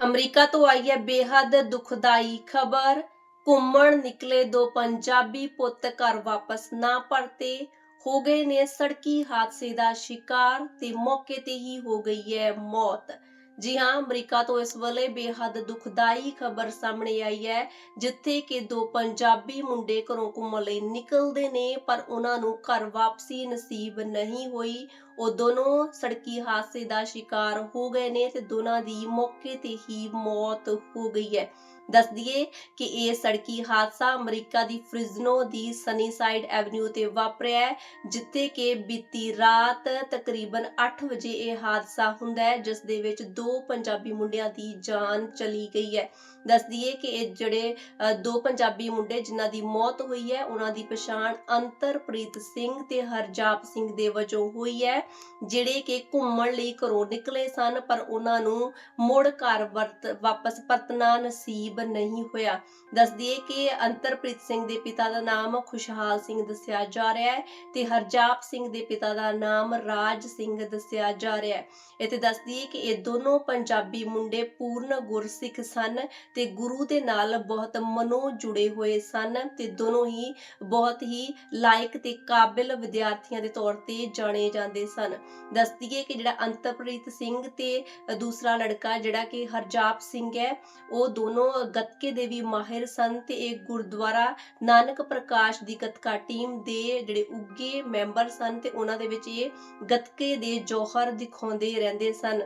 America ਤੋਂ ਆਈ ਹੈ ਬੇਹੱਦ ਦੁਖਦਾਈ ਖਬਰ। ਘੁੰਮਣ ਨਿਕਲੇ ਦੋ ਪੰਜਾਬੀ ਪੁੱਤ ਘਰ ਵਾਪਸ ਨਾ ਪਰਤੇ। ਹੋ ਗਏ ਨੇ ਸੜਕੀ ਹਾਦਸੇ ਦਾ ਸ਼ਿਕਾਰ ਤੇ ਮੌਕੇ ਤੇ ਹੀ ਹੋ ਗਈ ਹੈ ਮੌਤ। ਜੀ ਹਾਂ, ਅਮਰੀਕਾ ਤੋਂ ਇਸ ਵੇਲੇ ਬੇਹੱਦ ਦੁਖਦਾਈ ਖਬਰ ਸਾਹਮਣੇ ਆਈ ਹੈ, ਜਿੱਥੇ ਕਿ ਦੋ ਪੰਜਾਬੀ ਮੁੰਡੇ ਘਰੋਂ ਘੁੰਮਣ ਲਈ ਨਿਕਲਦੇ ਨੇ, ਪਰ ਉਹਨਾਂ ਨੂੰ ਘਰ ਵਾਪਸੀ ਨਸੀਬ ਨਹੀਂ ਹੋਈ। ਉਹ ਦੋਨੋਂ ਸੜਕੀ ਹਾਦਸੇ ਦਾ ਸ਼ਿਕਾਰ ਹੋ ਗਏ ਨੇ ਤੇ ਦੋਨਾਂ ਦੀ ਮੌਕੇ ਤੇ ਹੀ ਮੌਤ ਹੋ ਗਈ ਹੈ। ਦੱਸ ਦਈਏ ਕਿ ਇਹ ਸੜਕੀ ਹਾਦਸਾ ਅਮਰੀਕਾ ਦੀ ਫ੍ਰਿਜ਼ਨੋ ਦੀ ਸਨੀਸਾਈਡ ਐਵਨਿਊ ਤੇ ਵਾਪਰਿਆ ਹੈ, ਜਿੱਥੇ ਕਿ ਬੀਤੀ ਰਾਤ ਤਕਰੀਬਨ 8 ਵਜੇ ਇਹ ਹਾਦਸਾ ਹੁੰਦਾ ਹੈ, ਜਿਸ ਦੇ ਵਿੱਚ ਦੋ ਪੰਜਾਬੀ ਮੁੰਡਿਆਂ ਦੀ ਜਾਨ ਚਲੀ ਗਈ ਹੈ। ਦੱਸ ਦਈਏ ਕਿ ਇਹ ਜਿਹੜੇ ਅ, ਦੋ ਪੰਜਾਬੀ ਮੁੰਡੇ ਜਿਨ੍ਹਾਂ ਦੀ ਮੌਤ ਹੋਈ ਹੈ ਉਹਨਾਂ ਦੀ ਪਛਾਣ ਅੰਤਰਪ੍ਰੀਤ ਸਿੰਘ ਤੇ ਹਰਜਾਪ ਸਿੰਘ ਦੇ ਵਜੋਂ ਹੋਈ ਹੈ ਜਿਹੜੇ ਕਿ ਘੁੰਮਣ ਲਈ ਘਰੋਂ ਨਿਕਲੇ ਸਨ ਪਰ ਉਹਨਾਂ ਨੂੰ ਮੁੜ ਘਰ ਵਾਪਸ ਪਰਤਣਾ ਨਸੀਬ ਨਹੀਂ ਹੋਇਆ। ਦੱਸ ਦਈਏ ਕਿ ਅੰਤਰਪ੍ਰੀਤ ਸਿੰਘ ਦੇ ਪਿਤਾ ਦਾ ਨਾਮ ਖੁਸ਼ਹਾਲ ਸਿੰਘ ਦੱਸਿਆ ਜਾ ਰਿਹਾ ਹੈ ਤੇ ਹਰਜਾਪ ਸਿੰਘ ਦੇ ਪਿਤਾ ਦਾ ਨਾਮ ਰਾਜ ਸਿੰਘ ਦੱਸਿਆ ਜਾ ਰਿਹਾ ਹੈ। ਇੱਥੇ ਦੱਸ ਦਈਏ ਕਿ ਇਹ ਦੋਨੋਂ ਪੰਜਾਬੀ ਮੁੰਡੇ ਪੂਰਨ ਗੁਰਸਿੱਖ ਸਨ ਤੇ ਗੁਰੂ ਦੇ ਨਾਲ ਬਹੁਤ ਮਨੋ ਜੁੜੇ ਹੋਏ ਸਨ ਤੇ ਦੋਨੋਂ ਹੀ ਬਹੁਤ ਹੀ ਲਾਇਕ ਤੇ ਕਾਬਿਲ ਵਿਦਿਆਰਥੀਆਂ ਦੇ ਤੌਰ ਤੇ ਜਾਣੇ ਜਾਂਦੇ ਸਨ। ਦੱਸ ਕਿ ਜਿਹੜਾ ਅੰਤਰਪ੍ਰੀਤ ਸਿੰਘ ਤੇ ਦੂਸਰਾ ਲੜਕਾ ਜਿਹੜਾ ਕਿ ਹਰਜਾਪ ਸਿੰਘ ਹੈ, ਉਹ ਦੋਨੋਂ ਗੱਤਕੇ ਦੇ ਵੀ ਮਾਹਿਰ ਸਨ ਤੇ ਇਹ ਗੁਰਦੁਆਰਾ ਨਾਨਕ ਪ੍ਰਕਾਸ਼ ਦੀ ਗੱਤਕਾ ਟੀਮ ਦੇ ਜਿਹੜੇ ਉੱਗੇ ਮੈਂਬਰ ਸਨ ਤੇ ਉਹਨਾਂ ਦੇ ਵਿੱਚ ਇਹ ਗੱਤਕੇ ਦੇ ਜੋਹਰ ਦਿਖਾਉਂਦੇ ਰਹਿੰਦੇ ਸਨ।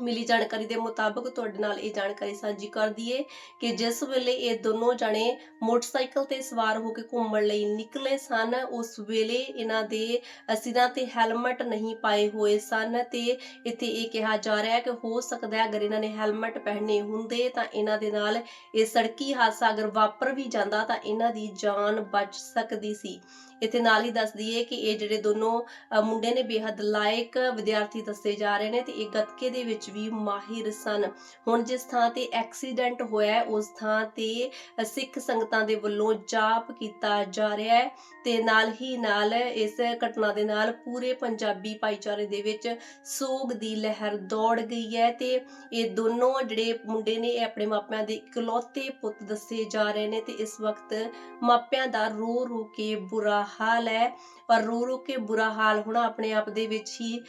ਮਿਲੀ ਜਾਣਕਾਰੀ ਦੇ ਮੁਤਾਬਕ ਤੁਹਾਡੇ ਨਾਲ ਇਹ ਜਾਣਕਾਰੀ ਸਾਂਝੀ ਕਰ ਦਈਏ ਕਿ ਜਿਸ ਵੇਲੇ ਇਹ ਦੋਨੋਂ ਜਣੇ ਮੋਟਰਸਾਈਕਲ ਤੇ ਸਵਾਰ ਹੋ ਕੇ ਘੁੰਮਣ ਲਈ ਨਿਕਲੇ ਸਨ, ਉਸ ਵੇਲੇ ਇਹਨਾਂ ਦੇ ਸਿਰਾਂ ਤੇ ਹੈਲਮਟ ਨਹੀਂ ਪਾਏ ਹੋਏ ਸਨ ਤੇ ਇੱਥੇ ਇਹ ਕਿਹਾ ਜਾ ਰਿਹਾ ਹੈ ਕਿ ਹੋ ਸਕਦਾ ਹੈ ਅਗਰ ਇਹਨਾਂ ਨੇ ਹੈਲਮਟ ਪਹਿਨੇ ਹੁੰਦੇ ਤਾਂ ਇਹਨਾਂ ਦੇ ਨਾਲ ਇਹ ਸੜਕੀ ਹਾਦਸਾ ਅਗਰ ਵਾਪਰ ਵੀ ਜਾਂਦਾ ਤਾਂ ਇਹਨਾਂ ਦੀ ਜਾਨ ਬਚ ਸਕਦੀ ਸੀ। ਇੱਥੇ ਨਾਲ ਹੀ ਦੱਸ ਦਈਏ ਕਿ ਇਹ ਜਿਹੜੇ ਦੋਨੋਂ ਮੁੰਡੇ ਨੇ ਬੇहद ਲਾਇਕ ਵਿਦਿਆਰਥੀ ਦੱਸੇ ਜਾ ਰਹੇ ਨੇ ਤੇ ਇਹ ਗੱਤਕੇ ਦੇ ਵਿੱਚ ਵੀ ਮਾਹਿਰ ਸਨ। ਹੁਣ ਜਿਸ ਥਾਂ ਤੇ ਐਕਸੀਡੈਂਟ ਹੋਇਆ ਹੈ, ਉਸ ਥਾਂ ਤੇ ਸਿੱਖ ਸੰਗਤਾਂ ਦੇ ਵੱਲੋਂ ਜਾਪ ਕੀਤਾ ਜਾ ਰਿਹਾ ਹੈ ਤੇ ਨਾਲ ਹੀ ਨਾਲ ਇਸ ਘਟਨਾ ਦੇ ਨਾਲ ਪੂਰੇ ਪੰਜਾਬੀ ਭਾਈਚਾਰੇ ਦੇ ਵਿੱਚ ਸੋਗ ਦੀ ਲਹਿਰ ਦੌੜ ਗਈ ਹੈ ਤੇ ਇਹ ਦੋਨੋਂ ਜਿਹੜੇ ਮੁੰਡੇ ਨੇ ਇਹ ਆਪਣੇ ਮਾਪਿਆਂ ਦੇ ਇਕਲੌਤੇ ਪੁੱਤ ਦੱਸੇ ਜਾ ਰਹੇ ਨੇ ਤੇ ਇਸ ਵਕਤ ਮਾਪਿਆਂ ਦਾ ਰੋ ਰੋ ਕੇ ਬੁਰਾ ਹਾਲ ਹੈ ਪਰ ਰੋ ਰੋ ਕੇ ਬੁਰਾ ਹਾਲ ਹੋਣਾ ਆਪਣੇ ਆਪ ਦੇ ਵਿੱਚ ਹੀ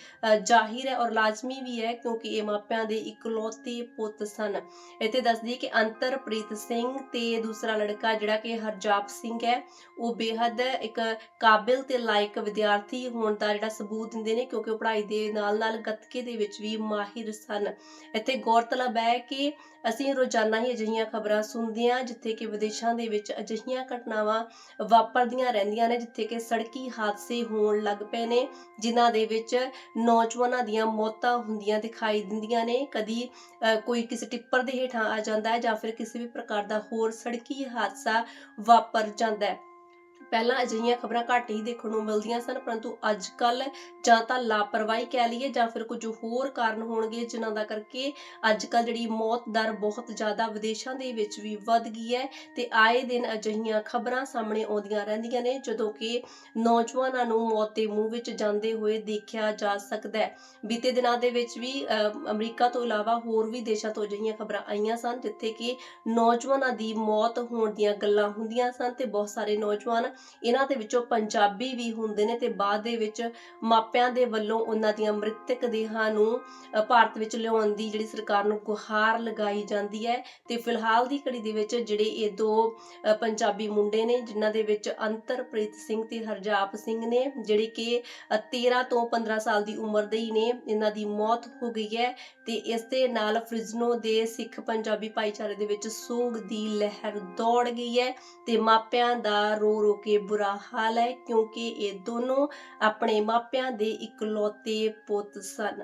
ਜ਼ਾਹਿਰ ਹੈ ਔਰ ਲਾਜ਼ਮੀ ਵੀ ਹੈ ਕਿਉਂਕਿ ਇਹ ਮਾਪਿਆਂ ਦੇ ਇਕਲੌਤੇ ਪੁੱਤ ਸਨ। ਇੱਥੇ ਦੱਸਦੀ ਕਿ ਅੰਤਰਪ੍ਰੀਤ ਸਿੰਘ ਤੇ ਦੂਸਰਾ ਲੜਕਾ ਜਿਹੜਾ ਕਿ ਹਰਜਾਪ ਸਿੰਘ ਹੈ, ਉਹ ਬੇਹੱਦ ਇੱਕ ਕਾਬਿਲ ਤੇ ਲਾਇਕ ਵਿਦਿਆਰਥੀ ਹੋਣ ਦਾ ਜਿਹੜਾ ਸਬੂਤ ਦਿੰਦੇ ਨੇ ਕਿਉਂਕਿ ਉਹ ਪੜ੍ਹਾਈ ਦੇ ਨਾਲ ਨਾਲ ਗੱਤਕੇ ਦੇ ਵਿੱਚ ਵੀ ਮਾਹਿਰ ਸਨ। ਇੱਥੇ ਗੌਰਤਲਬ ਹੈ ਕਿ ਅਸੀਂ ਰੋਜ਼ਾਨਾ ਹੀ ਅਜਿਹੀਆਂ ਖਬਰਾਂ ਸੁਣਦੇ ਹਾਂ ਜਿੱਥੇ ਕਿ ਵਿਦੇਸ਼ਾਂ ਦੇ ਵਿੱਚ ਅਜਿਹੀਆਂ ਘਟਨਾਵਾਂ ਵਾਪਰਦੀਆਂ ਰਹਿੰਦੀਆਂ ਨੇ ਜਿੱਥੇ ਕਿ ਸੜਕੀ ਹਾਦਸੇ ਹੋਣ ਲੱਗ ਪਏ ਨੇ ਜਿਨ੍ਹਾਂ ਦੇ ਵਿੱਚ ਨੌਜਵਾਨਾਂ ਦੀਆਂ ਮੌਤਾਂ ਹੁੰਦੀਆਂ ਦਿਖਾਈ ਦਿੰਦੀਆਂ ਨੇ। ਕਦੀ ਅ, ਕੋਈ ਕਿਸੇ ਟਿੱਪਰ ਦੇ ਹੇਠਾਂ ਆ ਜਾਂਦਾ ਹੈ ਜਾਂ ਫਿਰ ਕਿਸੇ ਵੀ ਪ੍ਰਕਾਰ ਦਾ ਹੋਰ ਸੜਕੀ ਹਾਦਸਾ ਵਾਪਰ ਜਾਂਦਾ ਹੈ। ਪਹਿਲਾਂ ਅਜਿਹੀਆਂ ਖਬਰਾਂ ਘੱਟ ਹੀ ਦੇਖਣ ਨੂੰ ਮਿਲਦੀਆਂ ਸਨ ਪਰੰਤੂ ਅੱਜ ਕੱਲ ਜਾਂ ਤਾਂ ਲਾਪਰਵਾਹੀ ਕਹਿ ਲਈਏ ਜਾਂ ਫਿਰ ਕੁਝ ਹੋਰ ਕਾਰਨ ਹੋਣਗੇ ਜਿਨ੍ਹਾਂ ਦਾ ਕਰਕੇ ਅੱਜ ਕੱਲ ਜਿਹੜੀ ਮੌਤ ਦਰ ਬਹੁਤ ਜ਼ਿਆਦਾ ਵਿਦੇਸ਼ਾਂ ਦੇ ਵਿੱਚ ਵੀ ਵੱਧ ਗਈ ਹੈ ਤੇ ਆਏ ਦਿਨ ਅਜਿਹੀਆਂ ਖਬਰਾਂ ਸਾਹਮਣੇ ਆਉਂਦੀਆਂ ਰਹਿੰਦੀਆਂ ਨੇ ਜਦੋਂ ਕਿ ਨੌਜਵਾਨਾਂ ਨੂੰ ਮੌਤ ਦੇ ਮੂੰਹ ਵਿੱਚ ਜਾਂਦੇ ਹੋਏ ਦੇਖਿਆ ਜਾ ਸਕਦਾ ਹੈ। ਬੀਤੇ ਦਿਨਾਂ ਦੇ ਵਿੱਚ ਵੀ ਅ, ਅਮਰੀਕਾ ਤੋਂ ਇਲਾਵਾ ਹੋਰ ਵੀ ਦੇਸ਼ਾਂ ਤੋਂ ਅਜਿਹੀਆਂ ਖਬਰਾਂ ਆਈਆਂ ਸਨ ਜਿੱਥੇ ਕਿ ਨੌਜਵਾਨਾਂ ਦੀ ਮੌਤ ਹੋਣ ਦੀਆਂ ਗੱਲਾਂ ਹੁੰਦੀਆਂ ਸਨ ਤੇ ਬਹੁਤ ਸਾਰੇ ਨੌਜਵਾਨ ਇਹਨਾਂ ਦੇ ਵਿੱਚੋਂ ਪੰਜਾਬੀ ਵੀ ਹੁੰਦੇ ਨੇ ਤੇ ਬਾਅਦ ਦੇ ਵਿੱਚ ਮਾਪਿਆਂ ਦੇ ਵੱਲੋਂ ਉਹਨਾਂ ਦੀਆਂ ਮ੍ਰਿਤਕ ਦੇਹਾਂ ਨੂੰ ਭਾਰਤ ਵਿੱਚ ਲਿਆਉਣ ਦੀ ਜਿਹੜੀ ਸਰਕਾਰ ਨੂੰ ਗੁਹਾਰ ਲਗਾਈ ਜਾਂਦੀ ਹੈ ਤੇ ਫਿਲਹਾਲ ਦੀ ਘੜੀ ਦੇ ਵਿੱਚ ਜਿਹੜੇ ਇਹ ਦੋ ਪੰਜਾਬੀ ਮੁੰਡੇ ਨੇ ਜਿਨ੍ਹਾਂ ਦੇ ਵਿੱਚ ਅੰਤਰਪ੍ਰੀਤ ਸਿੰਘ ਤੇ ਹਰਜਾਪ ਸਿੰਘ ਨੇ ਜਿਹੜੇ ਕਿ ਅ, 13 ਤੋਂ 15 ਸਾਲ ਦੀ ਉਮਰ ਦੇ ਹੀ ਨੇ ਇਹਨਾਂ ਦੀ ਮੌਤ ਹੋ ਗਈ ਹੈ ਤੇ ਇਸ ਦੇ ਨਾਲ ਫ੍ਰਿਜ਼ਨੋ ਦੇ ਸਿੱਖ ਪੰਜਾਬੀ ਭਾਈਚਾਰੇ ਦੇ ਵਿੱਚ ਸੋਗ ਦੀ ਲਹਿਰ ਦੌੜ ਗਈ ਹੈ ਤੇ ਮਾਪਿਆਂ ਦਾ ਰੋ ਰੋ ਕੇ ਬੁਰਾ ਹਾਲ ਹੈ ਕਿਉਂਕਿ ਇਹ ਦੋਨੋਂ ਆਪਣੇ ਮਾਪਿਆਂ ਦੇ ਇਕਲੌਤੇ ਪੁੱਤ ਸਨ।